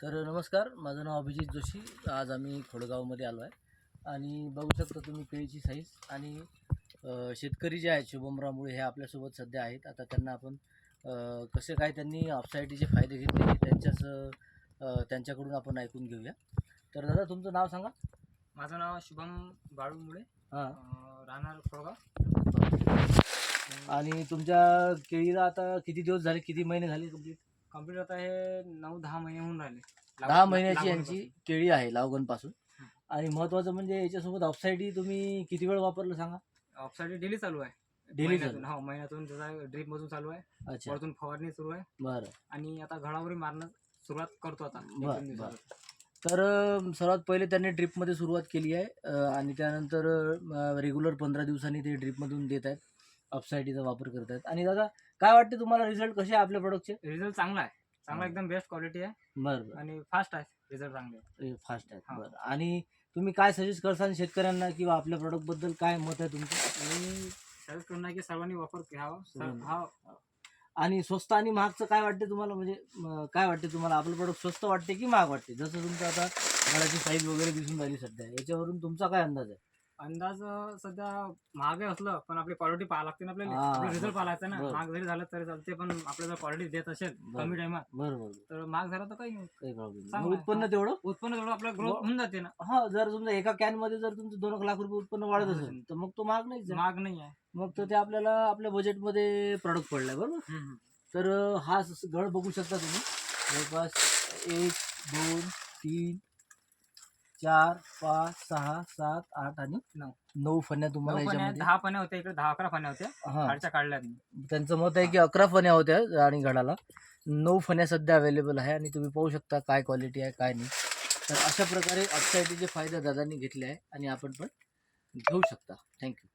तर नमस्कार माझं नाव अभिजित जोशी. आज आम्ही खोडगावमध्ये आलो आहे. आणि बघू शकता तुम्ही केळीची साईज आणि शेतकरी जे आहेत शुभमराव मुळे हे आपल्यासोबत सध्या आहेत. आता त्यांना आपण कसे काय त्यांनी ऑपसायटीचे फायदे घेतले हे त्यांच्याच अ, त्यांच्याकडून आपण ऐकून घेऊया. तर दादा तुमचं नाव सांगा. माझं नाव शुभम बाळू मुळे हां राहणार खोडगाव. आणि तुमच्या केळीला आता किती दिवस झाले? किती महिने झाले कंप्लीट कंप्लीट आता हे नऊ दहा महिने होऊन राहिले. दहा महिन्याची लागवडीपासून. यांची केळी आहे लावगणपासून हं. आणि महत्त्वाचं म्हणजे याच्यासोबत ऑफसाईडी तुम्ही किती वेळ वापरलं सांगा? ऑफसाईड डेली चालू आहे. डेली महिन्यातून हो महिन्यातून जसा ड्रीप मधून चालू आहे. अच्छा. वरतून फवारणी सुरू आहे. बरं. आणि आता घडावरी मारणं सुरुवात करतो आता. एक बर, दोन दिवसात. तर अ, सर्वात पहिले त्यांनी ड्रिपमध्ये सुरुवात केली आहे. अ, आणि त्यानंतर रेग्युलर पंधरा दिवसांनी ते ड्रिपमधून देत आहेत. अपसायटीचा वापर करत आहेत आणि दादा काय वाटते तुम्हाला रिझल्ट कसे आहे आपल्या प्रोडक्टचे रिझल्ट चांगला आहे. चांगला. एकदम बेस्ट क्वालिटी आहे. बरं आणि फास्ट आहे. रिझल्ट चांगले आहे. फास्ट आहेत. हा. बरं. आणि तुम्ही काय सजेस्ट करसान शेतकऱ्यांना किंवा आपल्या प्रोडक्टबद्दल काय मत आहे तुमचं? आणि सजेस्ट करणार की सर्वांनी वापर घ्यावा. सर- सर्वांनी. हा. आणि स्वस्त आणि महागचं काय वाटते तुम्हाला? म्हणजे म, काय वाटते तुम्हाला? आपलं प्रोडक्ट स्वस्त वाटते की महाग वाटते? जसं तुमचं आता घराची साईज वगैरे दिसून राहिली सध्या. याच्यावरून तुमचा काय अंदाज आहे? अंदाज सध्या महाग आहे असलं पण आपली क्वालिटी पाहा लागते ना हा, आपल्याला रिझल्ट बरोबर. पाहायचं ना बरोबर. महाग जरी झालं तरी चालते पण आपल्याला क्वालिटी देत असेल बरोबर. कमी टायमात बरं बरं तर महाग झाला तर काही नाही काही प्रॉब्लेम चांगलं नाही आहे. उत्पन्न तेवढं उत्पन्न तेवढं आपलं ग्रोथ. होऊन जाते ना हा जर समजा एका कॅनमध्ये जर तुमचं दोन एक लाख रुपये उत्पन्न वाढत. असेल तर मग तो महाग नाही महाग नाही आहे मग तर ते आपल्याला आपल्या बजेटमध्ये प्रॉडक्ट पडलाय बरोबर तर अं, हा स- गड बघू शकता तुम्ही जवळपास एक दोन तीन चार पाच सहा सात आठ आणि नऊ. नऊ फण्या तुम्हाला नऊ फण्या, याच्यामध्ये. दहा पाण्या होत्या इकडे दहा अकरा पाण्या होत्या. हा. खालच्या मी. त्यांचं मत आहे की अकरा फण्या होत्या आणि घडाला नऊ फण्या सध्या अवेलेबल आहे आणि तुम्ही पाहू शकता काय क्वालिटी आहे काय नाही. तर अशा प्रकारे अपसायटीचे फायदे दादांनी घेतले आहे आणि आपण पण घेऊ शकता. थँक्यू